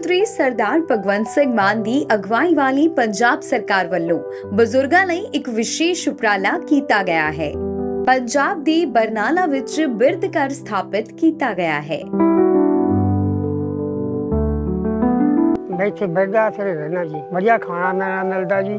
ਮੰਤਰੀ ਸਰਦਾਰ ਭਗਵੰਤ ਸਿੰਘ ਮਾਨ ਦੀ ਅਗਵਾਈ ਵਾਲੀ ਪੰਜਾਬ ਸਰਕਾਰ ਵੱਲੋਂ ਬਜ਼ੁਰਗਾਂ ਲਈ ਇੱਕ ਵਿਸ਼ੇਸ਼ ਉਪਰਾਲਾ ਕੀਤਾ ਗਿਆ ਹੈ। ਪੰਜਾਬ ਦੀ ਬਰਨਾਲਾ ਵਿੱਚ ਬਿਰਧ ਘਰ ਸਥਾਪਿਤ ਕੀਤਾ ਗਿਆ ਹੈ। ਮੈਂ ਇੱਥੇ ਬੈਠਾ ਸਿਰੇ ਰਹਿਣਾ ਜੀ। ਵਧੀਆ ਖਾਣਾ ਮਿਲਦਾ ਜੀ।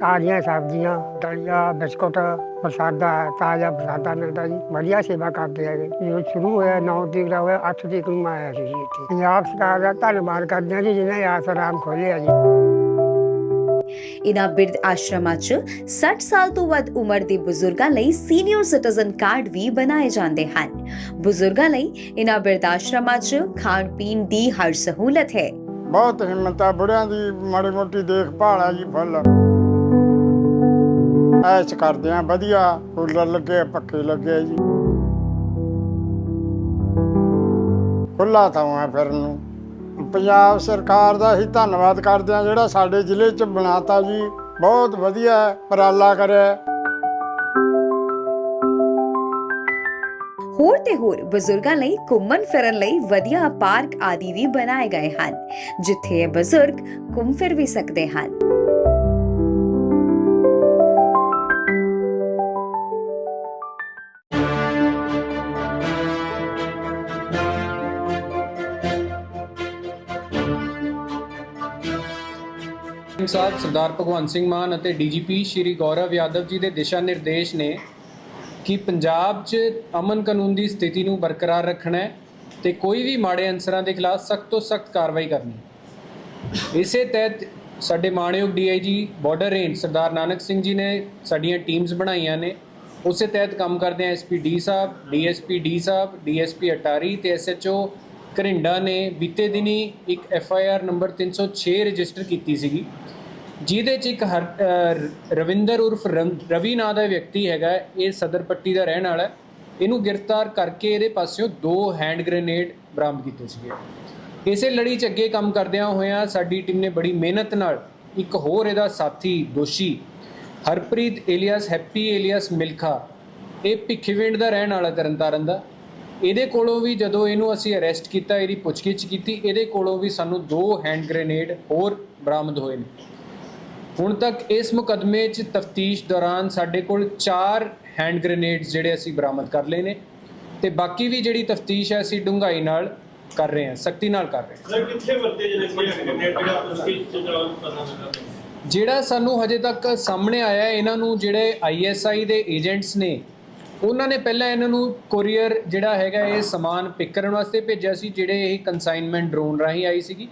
ਤਾਜ਼ੀਆਂ ਸਬਜ਼ੀਆਂ ਦਲੀਆ ਬਿਸਕੁਟ ਪ੍ਰਸਾਦਾ ਤਾਜ਼ਾ ਪ੍ਰਸਾਦਾ ਮਿਲਦਾ ਜੀ। ਵਧੀਆ ਸੇਵਾ ਕਰਦੇ ਹੈਗੇ। ਜਦੋਂ ਸ਼ੁਰੂ ਹੋਇਆ 9 ਤਰੀਕ ਦਾ ਹੋਇਆ 8 ਤਰੀਕ ਨੂੰ ਮੈਂ ਆਇਆ ਸੀ ਜੀ ਇੱਥੇ। ਪੰਜਾਬ ਸਰਕਾਰ ਦਾ ਧੰਨਵਾਦ ਕਰਦੇ ਹਾਂ ਜੀ ਜਿਹਨੇ ਆਸਰਾਮ ਖੋਲ੍ਹਿਆ ਜੀ। ਇਨ੍ਹਾਂ ਬਿਰਧ ਆਸ਼ਰਮਾਂ 'ਚ 60 ਸਾਲ ਤੋਂ ਵੱਧ ਉਮਰ ਦੇ ਬਜ਼ੁਰਗਾਂ ਲਈ ਸੀਨੀਅਰ ਸਿਟੀਜ਼ਨ ਕਾਰਡ ਵੀ ਬਣਾਏ ਜਾਂਦੇ ਹਨ। ਬਜ਼ੁਰਗਾਂ ਲਈ ਇਨ੍ਹਾਂ ਬਿਰਧ ਆਸ਼ਰਮਾਂ 'ਚ ਖਾਣ ਪੀਣ ਦੀ ਹਰ ਸਹੂਲਤ ਹੈ। ਬਹੁਤ ਹਿੰਮਤ ਆ ਬੁੜਿਆਂ ਦੀ ਮਾੜੀ ਮੋਟੀ ਦੇਖਭਾਲ ਆ ਜੀ ਫੁੱਲ। ਐਸ਼ ਕਰਦੇ ਆ, ਵਧੀਆ। ਕੂਲਰ ਲੱਗੇ ਪੱਕੇ ਲੱਗੇ ਜੀ। ਖੁੱਲਾ ਥਾਂ ਫਿਰਨ ਨੂੰ। ਪੰਜਾਬ ਸਰਕਾਰ ਦਾ ਹੀ ਧੰਨਵਾਦ ਕਰਦੇ ਆ, ਜਿਹੜਾ ਸਾਡੇ ਜ਼ਿਲ੍ਹੇ 'ਚ ਬਣਾਤਾ ਜੀ। ਬਹੁਤ ਵਧੀਆ ਉਪਰਾਲਾ ਕਰਿਆ। ਹੋਰ ਤੇ ਹੋਰ ਬਜ਼ੁਰਗਾਂ ਲਈ ਘੁੰਮਣ ਫਿਰਨ ਲਈ ਵਧੀਆ ਪਾਰਕ ਆਦਿ ਵੀ ਬਣਾਏ ਗਏ ਹਨ, ਜਿੱਥੇ ਇਹ ਬਜ਼ੁਰਗ ਘੁੰਮ ਫਿਰ ਵੀ ਸਕਦੇ ਹਨ। ਸਿੰਘ ਸਾਹਿਬ, ਸਰਦਾਰ ਭਗਵੰਤ ਸਿੰਘ ਮਾਨ ਅਤੇ ਡੀਜੀਪੀ ਸ਼੍ਰੀ ਗੌਰਵ ਯਾਦਵ ਜੀ ਦੇ ਦਿਸ਼ਾ ਨਿਰਦੇਸ਼ ਨੇ ਕਿ ਪੰਜਾਬ 'ਚ ਅਮਨ ਕਾਨੂੰਨ ਦੀ ਸਥਿਤੀ ਨੂੰ ਬਰਕਰਾਰ ਰੱਖਣਾ ਹੈ ਤੇ ਕੋਈ ਵੀ ਮਾੜੇ ਅਨਸਰਾਂ ਦੇ ਖਿਲਾਫ ਸਖਤ ਤੋਂ ਸਖਤ ਕਾਰਵਾਈ ਕਰਨੀ ਇਸੇ ਤਹਿਤ ਸਾਡੇ ਮਾਣਯੋਗ DIG border range Sardar Nanak Singh ji ਨੇ ਸਾਡੀਆਂ ਟੀਮਸ ਬਣਾਈਆਂ ਨੇ। ਉਸੇ ਤਹਿਤ ਕੰਮ ਕਰਦੇ ਆ ਐਸਪੀ ਡੀ ਸਾਹਿਬ ਡੀਐਸਪੀ ਡੀ ਸਾਹਿਬ ਡੀਐਸਪੀ ਅਟਾਰੀ ਤੇ ਐਸਐਚਓ ਘਰਿੰਡਾ ਨੇ ਬੀਤੇ ਦਿਨੀ ਇੱਕ ਐਫਆਈਆਰ ਨੰਬਰ 306 ਰਜਿਸਟਰ ਕੀਤੀ ਸੀਗੀ। ਜਿਹਦੇ ਚ ਇੱਕ ਹਰ- ਰਵਿੰਦਰ ਉਰਫ ਰੰ- ਰਵੀ ਨਾਂ ਦਾ ਵਿਅਕਤੀ ਹੈਗਾ, ਇਹ ਸਦਰ ਪੱਟੀ ਦਾ ਰਹਿਣ ਵਾਲਾ ਇਹਨੂੰ ਗ੍ਰਿਫਤਾਰ ਕਰਕੇ ਇਹਦੇ ਪਾਸਿਓਂ ਦੋ ਹੈਂਡ ਗ੍ਰੇਨੇਡ ਬਰਾਮਦ ਕੀਤੇ ਸੀਗੇ। ਇਸੇ ਲੜੀ ਚ ਅੱਗੇ ਕੰਮ ਕਰਦਿਆਂ ਹੋਇਆਂ ਸਾਡੀ ਟੀਮ ਨੇ ਬੜੀ ਮਿਹਨਤ ਨਾਲ ਇੱਕ ਹੋਰ ਇਹਦਾ ਸਾਥੀ, ਦੋਸ਼ੀ, Harpreet alias Happy alias Milkha, ਇਹ ਭਿੱਖੀਵਿੰਡ ਦਾ ਰਹਿਣ ਵਾਲਾ ਤਰਨਤਾਰਨ ਦਾ। ਇਹਦੇ ਕੋਲੋਂ ਵੀ ਜਦੋਂ ਇਹਨੂੰ ਅਸੀਂ ਅਰੈਸਟ ਕੀਤਾ, ਇਹਦੀ ਪੁੱਛਗਿੱਛ ਕੀਤੀ, ਇਹਦੇ ਕੋਲੋਂ ਵੀ ਸਾਨੂੰ ਦੋ ਹੈਂਡ ਗ੍ਰੇਨੇਡ ਹੋਰ ਬਰਾਮਦ ਹੋਏ ਨੇ। ਹੁਣ ਤੱਕ ਇਸ ਮੁਕਦਮੇ 'ਚ ਤਫਤੀਸ਼ ਦੌਰਾਨ ਸਾਡੇ ਕੋਲ 4 ਹੈਂਡ ਗ੍ਰੇਨੇਡਸ ਜਿਹੜੇ ਅਸੀਂ ਬਰਾਮਦ ਕਰ ਲਏ ਨੇ ਤੇ ਬਾਕੀ ਵੀ ਜਿਹੜੀ ਤਫਤੀਸ਼ ਹੈ ਅਸੀਂ ਡੂੰਘਾਈ ਨਾਲ ਕਰ ਰਹੇ ਹਾਂ ਸਖਤੀ ਨਾਲ ਕਰ ਰਹੇ ਹਾਂ। ਸਰ ਕਿੱਥੇ ਵਰਤੇ ਜਿਹੜੇ ਇੰਟਰਨੈਟ ਜਿਹੜਾ ਮੁਸ਼ਕਿਲ ਚਲਾਉਣ ਕਰਨਾ ਪੈਂਦਾ ਜਿਹੜਾ ਸਾਨੂੰ ਹਜੇ ਤੱਕ ਸਾਹਮਣੇ ਆਇਆ ਹੈ, ਇਹਨਾਂ ਨੂੰ ਜਿਹੜੇ ਆਈਐਸਆਈ ਦੇ ਏਜੰਟਸ ਨੇ ਉਹਨਾਂ ਨੇ ਪਹਿਲਾਂ ਇਹਨਾਂ ਨੂੰ ਕੋਰੀਅਰ ਜਿਹੜਾ ਹੈਗਾ ਇਹ ਸਮਾਨ ਪਿਕ ਕਰਨ ਵਾਸਤੇ ਭੇਜਿਆ ਸੀ ਜਿਹੜੇ ਇਹ ਕਨਸਾਈਨਮੈਂਟ ਡਰੋਨ ਰਾਹੀਂ ਆਈ ਸੀਗੀ।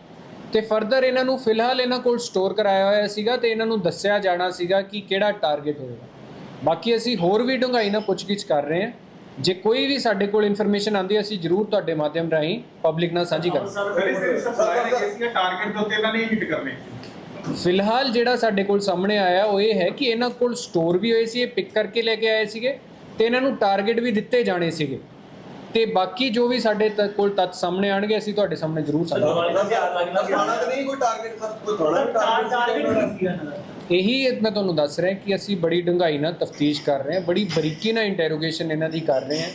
ਤੇ ਫਰਦਰ ਇਹਨਾਂ ਨੂੰ ਫਿਲਹਾਲ ਇਹਨਾਂ ਕੋਲ ਸਟੋਰ ਕਰਾਇਆ ਹੋਇਆ ਸੀਗਾ ਤੇ ਇਹਨਾਂ ਨੂੰ ਦੱਸਿਆ ਜਾਣਾ ਸੀਗਾ ਕਿ ਕਿਹੜਾ ਟਾਰਗੇਟ ਹੋਏਗਾ। ਬਾਕੀ ਅਸੀਂ ਹੋਰ ਵੀ ਡੂੰਘਾਈ ਨਾਲ ਪੁੱਛਗਿੱਛ ਕਰ ਰਹੇ ਹਾਂ। ਜੇ ਕੋਈ ਵੀ ਸਾਡੇ ਕੋਲ ਇਨਫੋਰਮੇਸ਼ਨ ਆਉਂਦੀ ਹੈ ਅਸੀਂ ਜ਼ਰੂਰ ਤੁਹਾਡੇ ਮਾਧਿਅਮ ਰਾਹੀਂ ਪਬਲਿਕ ਨਾਲ ਸਾਂਝੀ ਕਰਾਂਗੇ। ਸਰ ਇਸ ਦੇ ਸਪਲਾਈ ਨੇ ਕਿਹਾ ਸੀਗਾ ਟਾਰਗੇਟ ਦੇ ਉੱਤੇ ਇਹਨਾਂ ਨੇ ਹਿੱਟ ਕਰਨੇ। ਫਿਲਹਾਲ ਜਿਹੜਾ ਸਾਡੇ ਕੋਲ ਸਾਹਮਣੇ ਆਇਆ ਉਹ ਇਹ ਹੈ ਕਿ ਇਹਨਾਂ ਕੋਲ ਸਟੋਰ ਵੀ ਹੋਏ ਸੀ ਇਹ ਪਿਕ ਕਰਕੇ ਲੈ ਕੇ ਆਏ ਸੀਗੇ ਤੇ ਇਹਨਾਂ ਨੂੰ ਟਾਰਗੇਟ ਵੀ ਦਿੱਤੇ ਜਾਣੇ ਸੀਗੇ। ਤੇ ਬਾਕੀ ਜੋ ਵੀ ਸਾਡੇ ਤ- ਕੋਲ ਤੱਥ ਸਾਹਮਣੇ ਆਣਗੇ ਅਸੀਂ ਤੁਹਾਡੇ ਸਾਹਮਣੇ ਜ਼ਰੂਰ ਸਾਂਝੇ ਕਰਾਂਗੇ। ਖਾਣਾ ਤਾਂ ਨਹੀਂ ਕੋਈ ਟਾਰਗੇਟ ਸਰ ਕੋਈ ਖਾਣਾ ਵੀ ਟਾਰਗੇਟ ਇਹੀ ਮੈਂ ਤੁਹਾਨੂੰ ਦੱਸ ਰਿਹਾ ਕਿ ਅਸੀਂ ਬੜੀ ਡੂੰਘਾਈ ਨਾਲ ਤਫਤੀਸ਼ ਕਰ ਰਹੇ ਹਾਂ ਬੜੀ ਬਰੀਕੀ ਨਾਲ ਇੰਟਰੋਗੇਸ਼ਨ ਇਹਨਾਂ ਦੀ ਕਰ ਰਹੇ ਹਾਂ।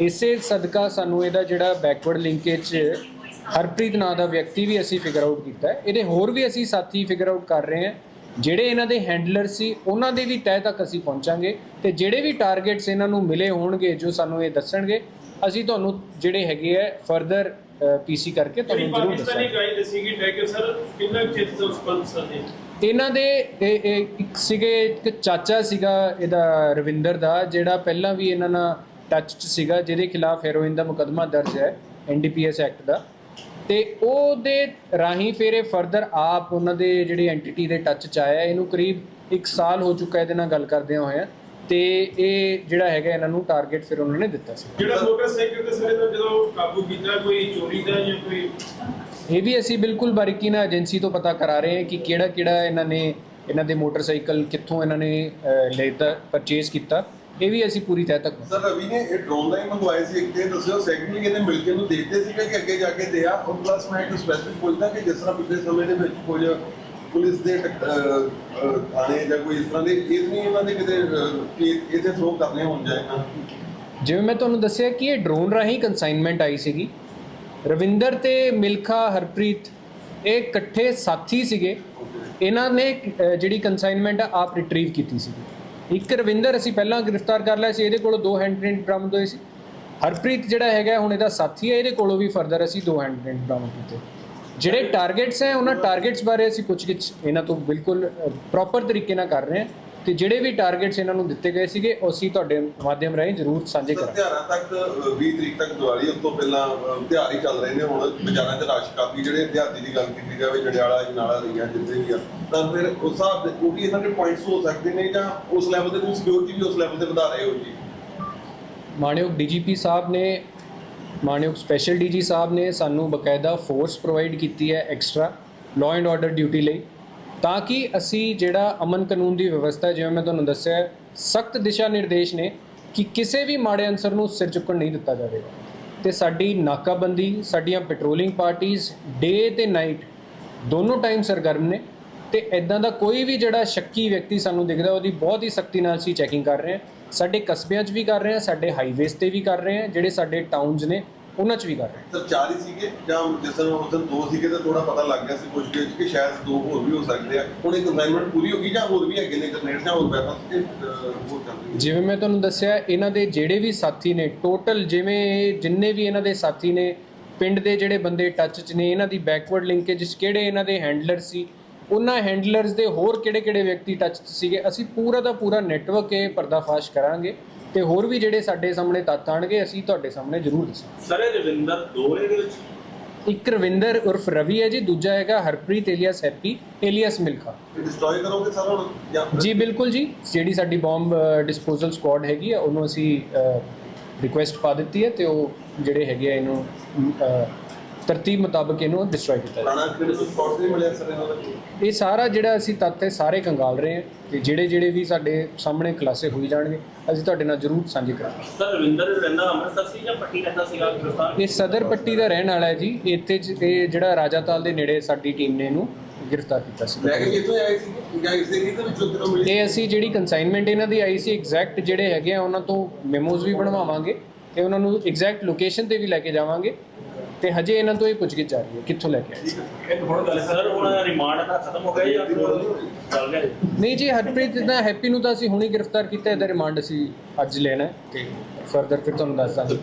ਇਸੇ ਸਦਕਾ ਸਾਨੂੰ ਇਹਦਾ ਜਿਹੜਾ ਬੈਕਵਰਡ ਲਿੰਕੇਜ ਹਰਪ੍ਰੀਤ ਨਾਂ ਦਾ ਵਿਅਕਤੀ ਵੀ ਅਸੀਂ ਫਿਗਰ ਆਊਟ ਕੀਤਾ ਹੈ। ਇਹਦੇ ਹੋਰ ਵੀ ਅਸੀਂ ਸਾਥੀ ਫਿਗਰ ਆਊਟ ਕਰ ਰਹੇ ਹਾਂ। ਜਿਹੜੇ ਇਹਨਾਂ ਦੇ ਹੈਂਡਲਰ ਸੀ ਉਹਨਾਂ ਦੇ ਵੀ ਤਹਿ ਤੱਕ ਅਸੀਂ ਪਹੁੰਚਾਂਗੇ ਤੇ ਜਿਹੜੇ ਵੀ ਟਾਰਗੇਟਸ ਇਹਨਾਂ ਨੂੰ ਮਿਲੇ ਹੋਣਗੇ ਜੋ ਸਾਨੂੰ ਇਹ ਦੱਸਣਗੇ ਅਸੀਂ ਤੁਹਾਨੂੰ ਜਿਹੜੇ ਹੈਗੇ ਆ ਫਰਦਰ ਪੀਸੀ ਕਰਕੇ ਤੁਹਾਨੂੰ ਜ਼ਰੂਰ ਪਾਕਿਸਤਾਨੀ ਦੱਸਾਂਗੇ। ਗਾਈ ਦੱਸੀ ਗਈ ਟੈਗਰ ਸਰ ਕਿੰਨਾ ਕੁ ਚਿਰ ਤੋਂ ਸਪਾਂਸਰ ਨੇ? ਇਹਨਾਂ ਦੇ ਇੱਕ ਸੀਗੇ ਇੱਕ ਚਾਚਾ ਸੀਗਾ ਇਹਦਾ ਰਵਿੰਦਰ ਦਾ ਜਿਹੜਾ ਪਹਿਲਾਂ ਵੀ ਇਹਨਾਂ ਨਾਲ ਟੱਚ 'ਚ ਸੀਗਾ ਜਿਹਦੇ ਖਿਲਾਫ ਹੈਰੋਇਨ ਦਾ ਮੁਕੱਦਮਾ ਦਰਜ ਹੈ ਐਨਡੀਪੀਐਸ ਐਕਟ ਦਾ। ਤੇ ਉਹਦੇ ਰਾਹੀਂ ਫਿਰ ਇਹ ਫਰਦਰ ਆਪ ਉਹਨਾਂ ਦੇ ਜਿਹੜੀ ਐਂਟੀਟੀ ਦੇ ਟੱਚ 'ਚ ਆਇਆ ਇਹਨੂੰ ਕਰੀਬ 1 ਸਾਲ ਹੋ ਚੁੱਕਾ ਇਹਦੇ ਨਾਲ ਗੱਲ ਕਰਦਿਆਂ ਹੋਇਆ। ਤੇ ਇਹ ਜਿਹੜਾ ਹੈਗਾ ਇਹਨਾਂ ਨੂੰ ਟਾਰਗੇਟ ਫਿਰ ਉਹਨਾਂ ਨੇ ਦਿੱਤਾ ਸੀ। ਜਿਹੜਾ ਮੋਟਰਸਾਈਕਲ ਤੇ ਸਰ ਇਹਦਾ ਜਦੋਂ ਕਾਬੂ ਕੀਤਾ ਕੋਈ ਚੋਰੀ ਦਾ ਜਾਂ ਕੋਈ ਇਹ ਵੀ ਅਸੀਂ ਬਿਲਕੁਲ ਬਾਰੀਕੀ ਨਾਲ ਏਜੰਸੀ ਤੋਂ ਪਤਾ ਕਰਾ ਰਹੇ ਹਾਂ ਕਿ ਕਿਹੜਾ ਕਿਹੜਾ ਇਹਨਾਂ ਨੇ ਇਹਨਾਂ ਦੇ ਮੋਟਰਸਾਈਕਲ ਕਿੱਥੋਂ ਇਹਨਾਂ ਨੇ ਲੈਦਾ ਪਰਚੇਸ ਕੀਤਾ। ਇਹ ਵੀ ਅਸੀਂ ਪੂਰੀ ਤਹਿ ਤੱਕ ਸਰ ਰਵੀ ਨੇ ਇਹ ਡਰੋਨ ਦਾ ਹੀ ਮੰਗਵਾਇਆ ਸੀ। ਇੱਕ ਤੇ ਦੱਸਿਓ ਸੈਕੰਡਲੀ ਇਹਨੇ ਮਿਲ ਕੇ ਨੂੰ ਦੇਖਦੇ ਸੀਗੇ ਕਿ ਅੱਗੇ ਜਾ ਕੇ ਦਿਆ? ਔਰ ਪਲੱਸ ਮੈਂ ਇੱਕ ਸਪੈਸਿਫਿਕ ਪੁੱਛਦਾ ਕਿ ਜਿਸ ਤਰ੍ਹਾਂ ਪਿਛਲੇ ਸਮੇਂ ਦੇ ਵਿੱਚ ਕੁਝ ਪੁਲਿਸ ਦੇ ਥਾਣੇ ਜਾਂ ਕੋਈ ਇਸ ਤਰ੍ਹਾਂ ਦੇ, ਇਹ ਨਹੀਂ ਇਹਨਾਂ ਦੇ ਕਿਤੇ ਇਥੇ ਥਰੋ ਕਰਨੇ ਹੋਣ ਜਾਏ ਜਿਵੇਂ ਮੈਂ ਤੁਹਾਨੂੰ ਦੱਸਿਆ ਕਿ ਇਹ ਡਰੋਨ ਰਾਹੀਂ ਕਨਸਾਈਨਮੈਂਟ ਆਈ ਸੀਗੀ। ਰਵਿੰਦਰ ਤੇ ਮਿਲਖਾ ਹਰਪ੍ਰੀਤ, ਇਹ ਇਕੱਠੇ ਸਾਥੀ ਸੀਗੇ। ਇਹਨਾਂ ਨੇ ਜਿਹੜੀ ਕਨਸਾਈਨਮੈਂਟ ਆ, ਆਪ ਰਿਟਰੀਵ ਕੀਤੀ ਸੀ ਇੱਕ ਰਵਿੰਦਰ, ਅਸੀਂ ਪਹਿਲਾਂ ਗ੍ਰਿਫਤਾਰ ਕਰ ਲਿਆ ਸੀ, ਇਹਦੇ ਕੋਲੋਂ ਦੋ ਹੈਂਡ ਪ੍ਰਿੰਟ ਬਰਾਮਦ ਹੋਏ ਸੀ। ਹਰਪ੍ਰੀਤ ਜਿਹੜਾ ਹੈਗਾ, ਹੁਣ ਇਹਦਾ ਸਾਥੀ ਹੈ ਇਹਦੇ ਕੋਲੋਂ ਵੀ ਫਰਦਰ ਅਸੀਂ ਦੋ ਹੈਂਡ ਪ੍ਰਿੰਟ ਬਰਾਮਦ ਕੀਤੇ। ਜਿਹੜੇ ਟਾਰਗੇਟਸ ਹੈ ਉਹਨਾਂ ਟਾਰਗੇਟਸ ਬਾਰੇ ਅਸੀਂ ਪੁੱਛਗਿੱਛ ਇਹਨਾਂ ਤੋਂ ਬਿਲਕੁਲ ਪ੍ਰੋਪਰ ਤਰੀਕੇ ਨਾਲ ਕਰ ਰਹੇ ਹਾਂ। ਤੇ ਜਿਹੜੇ ਵੀ ਟਾਰਗੇਟਸ ਇਹਨਾਂ ਨੂੰ ਦਿੱਤੇ ਗਏ ਸੀਗੇ ਅਸੀਂ ਤੁਹਾਡੇ ਮਾਧਿਅਮ ਰਾਹੀਂ ਜ਼ਰੂਰ ਸਾਂਝੇ ਕਰਾਂਗੇ। ਤਿਉਹਾਰਾਂ ਤੱਕ ਅ, 20 ਤਰੀਕ ਤੱਕ ਦੀਵਾਲੀ ਉਸ ਤੋਂ ਪਹਿਲਾਂ ਤਿਉਹਾਰ ਹੀ ਚੱਲ ਰਹੇ ਨੇ ਹੁਣ। ਬਾਜ਼ਾਰਾਂ 'ਚ ਰਸ਼ ਕਾਫੀ ਜਿਹੜੇ ਦਿਹਾਤੀ ਦੀ ਗੱਲ ਕੀਤੀ ਜਾਵੇ ਜੜਿਆਲਾ ਜਨਾਲਾ ਰਹੀਆਂ ਜਿੱਥੇ ਵੀ ਆ। ਤਾਂ ਫਿਰ ਉਸ ਹਿਸਾਬ ਦੇ ਵੀ ਇਹਨਾਂ ਦੇ ਪੁਆਇੰਟਸ ਹੋ ਸਕਦੇ ਨੇ ਜਾਂ ਉਸ ਲੈਵਲ ਤੇ ਸਿਕਿਉਰਿਟੀ ਵੀ ਉਸ ਲੈਵਲ ਤੇ ਵਧਾ ਰਹੇ ਹੋ ਜੀ? ਮਾਣਯੋਗ ਡੀਜੀਪੀ ਸਾਹਿਬ ਨੇ ਮਾਣਯੋਗ ਸਪੈਸ਼ਲ ਡੀਜੀ ਸਾਹਿਬ ਨੇ ਸਾਨੂੰ ਬਕਾਇਦਾ ਫੋਰਸ ਪ੍ਰੋਵਾਈਡ ਕੀਤੀ ਹੈ extra law and order duty ਲਈ, ਤਾਂ ਕਿ ਅਸੀਂ ਜਿਹੜਾ ਅਮਨ ਕਾਨੂੰਨ ਦੀ ਵਿਵਸਥਾ ਜਿਵੇਂ ਮੈਂ ਤੁਹਾਨੂੰ ਦੱਸਿਆ ਸਖਤ ਦਿਸ਼ਾ ਨਿਰਦੇਸ਼ ਨੇ ਕਿ ਕਿਸੇ ਵੀ ਮਾੜੇ ਅਨਸਰ ਨੂੰ ਸਿਰ ਚੁੱਕਣ ਨਹੀਂ ਦਿੱਤਾ ਜਾਵੇਗਾ। ਤੇ ਸਾਡੀ ਨਾਕਾਬੰਦੀ, ਸਾਡੀਆਂ ਪੈਟਰੋਲਿੰਗ ਪਾਰਟੀਆਂ ਡੇ ਤੇ ਨਾਈਟ ਦੋਨੋਂ ਟਾਈਮ ਸਰਗਰਮ ਨੇ। ਤੇ ਇਦਾਂ ਦਾ ਕੋਈ ਵੀ ਜਿਹੜਾ ਸ਼ੱਕੀ ਵਿਅਕਤੀ ਸਾਨੂੰ ਦਿਖਦਾ ਉਹਦੀ ਬਹੁਤ ਹੀ ਸਖਤੀ ਨਾਲ ਅਸੀਂ ਚੈਕਿੰਗ ਕਰ ਰਹੇ ਹਾਂ। ਸਾਡੇ ਕਸਬਿਆਂ 'ਚ ਵੀ ਕਰ ਰਹੇ ਹਾਂ ਸਾਡੇ ਹਾਈਵੇਜ਼ ਤੇ ਵੀ ਕਰ ਰਹੇ ਹਾਂ ਜਿਹੜੇ ਸਾਡੇ ਟਾਊਨਸ ਨੇ ਉਹਨਾਂ 'ਚ ਵੀ ਕਰ ਰਹੇ ਹਾਂ। ਸਰ ਚਾਰ ਹੀ ਸੀਗੇ ਜਾਂ ਜਿਸ ਤਰ੍ਹਾਂ ਉਸ ਦਿਨ ਦੋ ਸੀਗੇ ਤਾਂ ਥੋੜਾ ਪਤਾ ਲੱਗ ਗਿਆ ਸੀ ਕੁਝ ਕਿ ਕਿ ਸ਼ਾਇਦ ਦੋ ਹੋਰ ਵੀ ਹੋ ਸਕਦੇ ਆ। ਹੁਣ ਇਹ ਕਨਸਾਈਨਮੈਂਟ ਪੂਰੀ ਹੋ ਗਈ ਜਾਂ ਹੋਰ ਵੀ ਹੈਗੇ ਨੇ ਗ੍ਰਨੇਡ ਜਾਂ ਹੋਰ ਵੈਪਨਸ ਕਿ ਹੋਰ ਚੱਲ ਰਹੀ ਹੈ? ਜਿਵੇਂ ਮੈਂ ਤੁਹਾਨੂੰ ਦੱਸਿਆ ਇਹਨਾਂ ਦੇ ਜਿਹੜੇ ਵੀ ਸਾਥੀ ਨੇ ਟੋਟਲ ਜਿਵੇਂ ਜਿੰਨੇ ਵੀ ਇਹਨਾਂ ਦੇ ਸਾਥੀ ਨੇ ਪਿੰਡ ਦੇ ਜਿਹੜੇ ਬੰਦੇ ਟੱਚ 'ਚ ਨੇ ਇਹਨਾਂ ਦੀ ਬੈਕਵਰਡ ਲਿੰਕੇਜ ਕਿਹੜੇ ਇਹਨਾਂ ਦੇ ਹੈਂਡਲਰ ਸੀ ਉਹਨਾਂ ਹੈਂਡਲਰਸ ਦੇ ਹੋਰ ਕਿਹੜੇ-ਕਿਹੜੇ ਵਿਅਕਤੀ ਟੱਚ ਸੀਗੇ? ਅਸੀਂ ਪੂਰਾ ਦਾ ਪੂਰਾ ਨੈਟਵਰਕ ਇਹ ਪਰਦਾਫਾਸ਼ ਕਰਾਂਗੇ ਤੇ ਹੋਰ ਵੀ ਜਿਹੜੇ ਸਾਡੇ ਸਾਹਮਣੇ ਤੱਥ ਆਣਗੇ ਅਸੀਂ ਤੁਹਾਡੇ ਸਾਹਮਣੇ ਜ਼ਰੂਰ ਦੱਸਾਂਗੇ। ਸਰ ਇਹ ਰਵਿੰਦਰ ਦੋਰੇ ਦੇ ਵਿੱਚ? ਇੱਕ ਰਵਿੰਦਰ ਉਰਫ ਰਵੀ ਹੈ ਜੀ ਦੂਜਾ ਹੈਗਾ Harpreet alias Happy alias Milkha. Destroy ਕਰੋਗੇ ਸਾਰਾ ਹੁਣ? ਜਾਂ ਬਿਲਕੁਲ ਜੀ। ਜਿਹੜੀ ਸਾਡੀ ਬੰਬ ਡਿਸਪੋਜ਼ਲ ਸਕੁਆਡ ਹੈਗੀ ਆ ਉਹਨੂੰ ਅਸੀਂ ਰਿਕੁਐਸਟ ਪਾ ਦਿੱਤੀ ਹੈ ਤੇ ਉਹ ਜਿਹੜੇ ਹੈਗੇ ਆ ਇਹਨੂੰ ਤਰਤੀਬ ਮੁਤਾਬਕ ਇਹਨੂੰ ਡਿਸਟਰੋਏ ਕੀਤਾ ਨਹੀਂ ਦਾ? ਇਹ ਸਾਰਾ ਜਿਹੜਾ ਅਸੀਂ ਤੱਥ ਹੈ ਸਾਰੇ ਕੰਗਾਲ ਰਹੇ ਹਾਂ ਤੇ ਜਿਹੜੇ ਜਿਹੜੇ ਵੀ ਸਾਡੇ ਸਾਹਮਣੇ ਖੁਲਾਸੇ ਹੋਈ ਜਾਣਗੇ ਅਸੀਂ ਤੁਹਾਡੇ ਨਾਲ ਜ਼ਰੂਰ ਸਾਂਝੇ ਕਰਾਂਗੇ। ਸਰ ਰਵਿੰਦਰ ਰਹਿੰਦਾ ਅੰਮ੍ਰਿਤਸਰ ਸੀ ਜਾਂ ਪੱਟੀ ਰਹਿੰਦਾ ਸੀਗਾ ਗ੍ਰਿਫਤਾਰ ਇਹ ਸਦਰ ਪੱਟੀ ਦਾ ਰਹਿਣ ਵਾਲਾ ਹੈ ਜੀ। ਇੱਥੇ ਜ- ਇਹ ਜਿਹੜਾ ਰਾਜਾਤਾਲ ਦੇ ਨੇੜੇ ਸਾਡੀ ਟੀਮ ਨੇ ਇਹਨੂੰ ਗ੍ਰਿਫਤਾਰ ਕੀਤਾ ਸੀ। ਲੈ ਕੇ ਕਿੱਥੋਂ ਆਏ ਸੀ? ਏਰੀਏ ਦੇ ਵਿੱਚੋਂ ਕਿਦੋਂ ਮਿਲੀ? ਇਹ ਅਸੀਂ ਜਿਹੜੀ ਕਨਸਾਈਨਮੈਂਟ ਇਹਨਾਂ ਦੀ ਆਈ ਸੀ ਐਗਜ਼ੈਕਟ ਜਿਹੜੇ ਹੈਗੇ ਆ ਉਹਨਾਂ ਤੋਂ ਮੈਮੋਜ਼ ਵੀ ਬਣਵਾਵਾਂਗੇ ਤੇ ਉਹਨਾਂ ਨੂੰ ਐਗਜ਼ੈਕਟ ਲੋਕੇਸ਼ਨ ਤੇ ਵੀ ਲੈ ਕੇ ਜਾਵਾਂਗੇ। ਤੇ ਹਜੇ ਇਹਨਾਂ ਤੋਂ ਇਹ ਪੁੱਛਗਿੱਛ ਜਾ ਰਹੀ ਹੈ ਕਿੱਥੋਂ ਲੈ ਕੇ ਆਏ ਇੱਕ ਹੁਣ ਗੱਲ ਸਰ ਹੁਣ ਰਿਮਾਂਡ ਦਾ ਖਤਮ ਹੋ ਗਿਆ ਜਾਂ ਹੋਰ ਚੱਲ ਰਿਹਾ ਨਹੀਂ ਜੀ ਹਰਪ੍ਰੀਤ ਦਾ ਹੈਪੀ ਨੂੰ ਤਾਂ ਅਸੀਂ ਹੁਣੇ ਗ੍ਰਿਫਤਾਰ ਕੀਤਾ ਇਹਦਾ ਰਿਮਾਂਡ ਅਸੀਂ ਅੱਜ ਲੈਣਾ ਹੈ। ਤੇ ਫਰਦਰ ਫਿਰ ਤੁਹਾਨੂੰ ਦੱਸ ਦਾਂਗੇ।